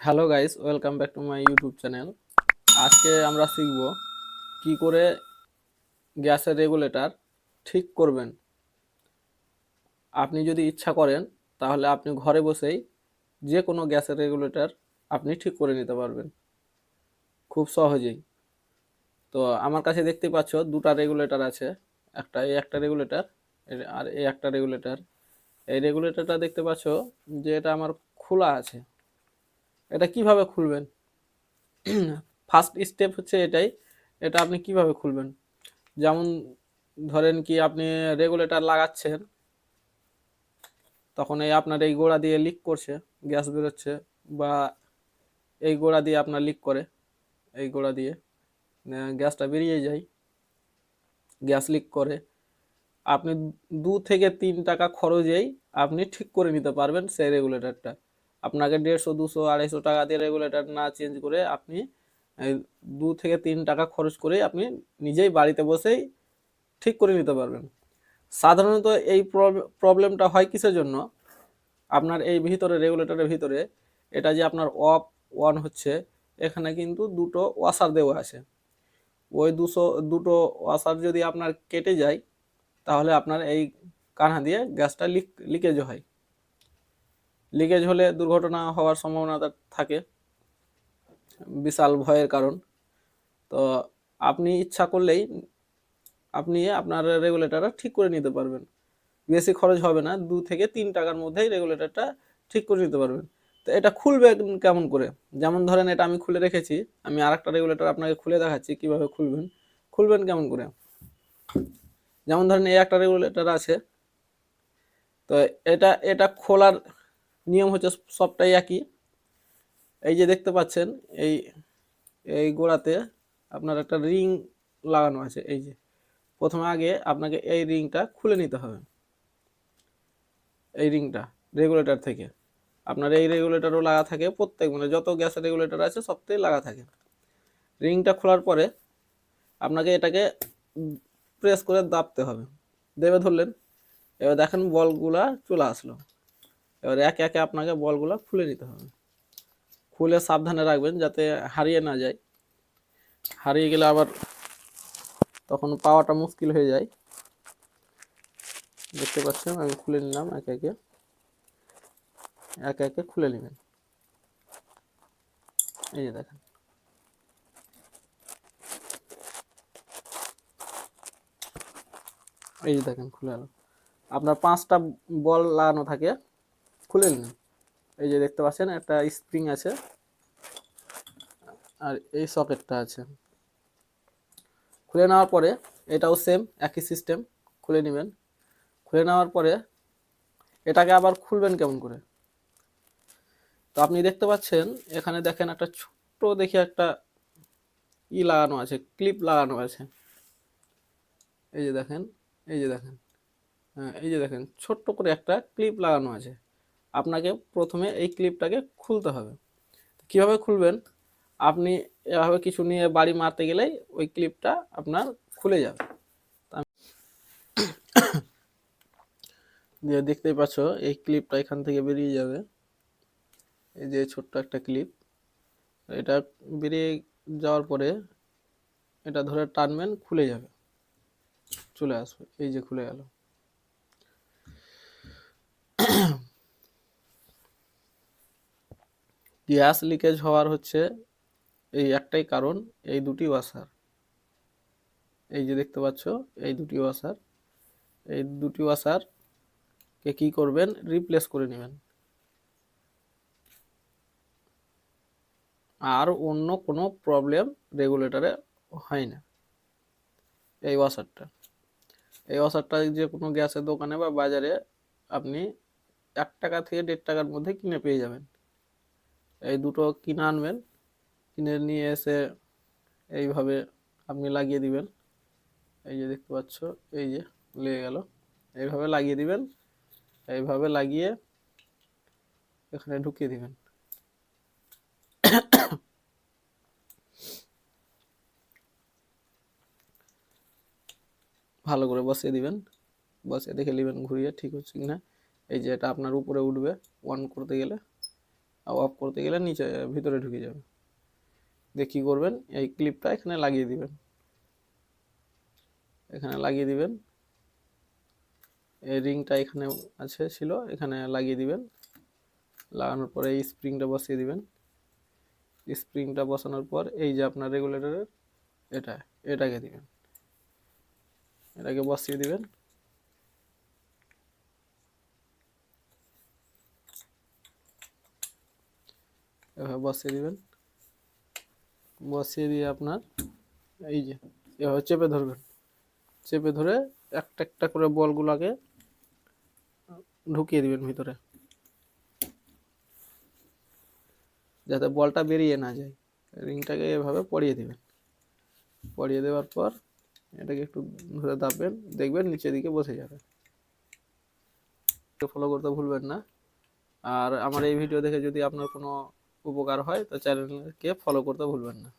Hello guys, welcome back to my YouTube channel. আজকে আমরা শিখব কি করে গ্যাসের রেগুলেটর ঠিক করবেন। আপনি যদি ইচ্ছা করেন, তাহলে আপনি ঘরে বসেই যে কোনো গ্যাসের রেগুলেটর আপনি ঠিক করে নিতে পারবেন। খুব সহজেই। তো আমার কাছে দেখতে পাচ্ছ দুটো রেগুলেটর আছে, একটা এই একটা রেগুলেটর আর এই একটা রেগুলেটর। এই রেগুলেটরটা দেখতে পাচ্ছ যে এটা আমার খোলা আছে। এটা কীভাবে খুলবেন? ফার্স্ট স্টেপ হচ্ছে এটাই। এটা আপনি কীভাবে খুলবেন? যেমন ধরেন কি আপনি রেগুলেটর লাগাচ্ছেন, তখন এই আপনার এই গোড়া দিয়ে লিক করছে গ্যাস বেরোচ্ছে বা এই গোড়া দিয়ে আপনার লিক করে, এই গোড়া দিয়ে গ্যাসটা বেরিয়ে যায় গ্যাস লিক করে। আপনি দু থেকে তিন টাকা খরচেই আপনি ঠিক করে নিতে পারবেন সেই রেগুলেটরটা আপনাকে দেড়শো, দুশো, আড়াইশো টাকা দিয়ে রেগুলেটর না চেঞ্জ করে আপনি দু থেকে তিন টাকা খরচ করে আপনি নিজেই বাড়িতে বসেই ঠিক করে নিতে পারবেন। সাধারণত এই প্রবলেমটা হয় কিসের জন্য? আপনার এই ভিতরে রেগুলেটরের ভিতরে, এটা যে আপনার অফ অন হচ্ছে, এখানে কিন্তু দুটো ওয়াশার দেওয়া আছে। ওই দুশো, দুটো ওয়াশার যদি আপনার কেটে যায়, তাহলে আপনার এই কানহা দিয়ে গ্যাসটা লিক লিকেজ হয়। লিকেজ হলে দুর্ঘটনা হওয়ার সম্ভাবনাটা থাকে। বিশাল ভয়ের কারণ। তো আপনি ইচ্ছা করলেই আপনি আপনার রেগুলেটরটা ঠিক করে নিতে পারবেন। বেশি খরচ হবে না, দু থেকে তিন টাকার মধ্যেই রেগুলেটরটা ঠিক করে নিতে পারবেন। তো এটা খুলবে কেমন করে? যেমন ধরেন এটা আমি খুলে রেখেছি, আমি আর একটা রেগুলেটর আপনাকে খুলে দেখাচ্ছি, কীভাবে খুলবেন? খুলবেন কেমন করে? যেমন ধরেন এই একটা রেগুলেটর আছে। তো এটা এটা খোলার নিয়ম হচ্ছে সবটাই একই। এই যে দেখতে পাচ্ছেন, এই এই গোড়াতে আপনার একটা রিং লাগানো আছে, এই যে। প্রথমে আগে আপনাকে এই রিংটা খুলে নিতে হবে। এই রিংটা রেগুলেটর থেকে। আপনার এই রেগুলেটরও লাগা থাকে, প্রত্যেক মানে যত গ্যাসের রেগুলেটর আছে, সবটাই লাগা থাকে। রিংটা খোলার পরে আপনাকে এটাকে প্রেস করে দাপতে হবে। দেবে ধরলেন, এবার দেখেন বলগুলা চলে আসলো। এবার একে একে আপনাকে বলগুলো খুলে নিতে হবে। খুলে সাবধানে রাখবেন যাতে হারিয়ে না যায়। হারিয়ে গেলে আবার তখন পাওয়াটা মুশকিল হয়ে যায়। দেখতে পাচ্ছেন, আমি খুলে নিলাম একে একে। একে একে খুলে নেবেন। এই যে দেখেন। এই যে দেখেন, খুলে আপনার পাঁচটা বল লাগানো থাকে। খুলে নিন এই যে দেখতে পাচ্ছেন, একটা স্প্রিং আছে। আর এই সকেটটা আছে। খুলে নেওয়ার পরে এটাও সেম একই সিস্টেম খুলে নেবেন। খুলে নেওয়ার পরে এটাকে আবার খুলবেন কেমন করে? তো আপনি দেখতে পাচ্ছেন, এখানে দেখেন একটা ছোট্ট দেখে একটা ই লাগানো আছে ক্লিপ লাগানো আছে। এই যে দেখেন, এই যে দেখেন হ্যাঁ এই যে দেখেন, ছোট্ট করে একটা ক্লিপ লাগানো আছে। আপনাকে প্রথমে এই ক্লিপটাকে খুলতে হবে। কীভাবে খুলবেন? আপনি এভাবে কিছু নিয়ে বাড়ি মারতে গেলেই ওই ক্লিপটা আপনার খুলে যাবে। দিয়ে দেখতেই পাচ্ছ, এই ক্লিপটা এখান থেকে বেরিয়ে যাবে। এই যে ছোট্ট একটা ক্লিপ। এটা বেরিয়ে যাওয়ার পরে এটা ধরে টানবেন, খুলে যাবে। চলে আসবে। এই যে খুলে গেল। গ্যাস লিকেজ হওয়ার হচ্ছে এই একটাই কারণ, এই দুটি ওয়াসার। এই যে দেখতে পাচ্ছ, এই দুটি ওয়াসার। এই দুটি ওয়াসার কে করবেন? রিপ্লেস করে নেবেন। আর অন্য কোনো প্রবলেম রেগুলেটরে হয় না। এই ওয়াসারটা। এই ওয়াসারটা যে কোনো গ্যাসের দোকানে বা বাজারে আপনি এক টাকা থেকে দেড় টাকার মধ্যে কিনে পেয়ে যাবেন। এই দুটো কিনে আনবেন। কিনে নিয়ে এসে এইভাবে আপনি লাগিয়ে দিবেন। এই যে দেখতে পাচ্ছ, এই যে লেগে গেল। এইভাবে লাগিয়ে দিবেন। এইভাবে লাগিয়ে এখানে ঢুকিয়ে দিবেন। ভালো করে বসিয়ে দিবেন। বসিয়ে দেখে নেবেন ঘুরিয়ে, ঠিক হচ্ছে কিনা। এই যে এটা আপনার উপরে উঠবে। অন করতে গেলে অফ করতে গেলে নিচে, ভিতরে ঢুকে যাবে। দিয়ে কী করবেন? এই ক্লিপটা এখানে লাগিয়ে দিবেন। এখানে লাগিয়ে দিবেন। এই রিংটা এখানে আছে, ছিল, এখানে লাগিয়ে দিবেন। লাগানোর পরে এই স্প্রিংটা বসিয়ে দিবেন। স্প্রিংটা বসানোর পর এই যে আপনার রেগুলেটরের এটা, এটাকে দিবেন। এটাকে বসিয়ে দিবেন। এভাবে বসিয়ে দিবেন। বসিয়ে দিয়ে আপনার এই যে, এভাবে চেপে ধরবেন। চেপে ধরে একটা একটা করে বলগুলোকে ঢুকিয়ে দিবেন ভিতরে। যাতে বলটা বেরিয়ে না যায়। রিংটাকে এভাবে পরিয়ে দিবেন। পরিয়ে দেওয়ার পর এটাকে একটু ধরে দাববেন দেখবেন নিচের দিকে বসে যাবে। ফলো করতে ভুলবেন না। আর আমার এই ভিডিও দেখে যদি আপনার কোনো উপকার হয় তো চ্যানেলকে ফলো করতে ভুলবেন না।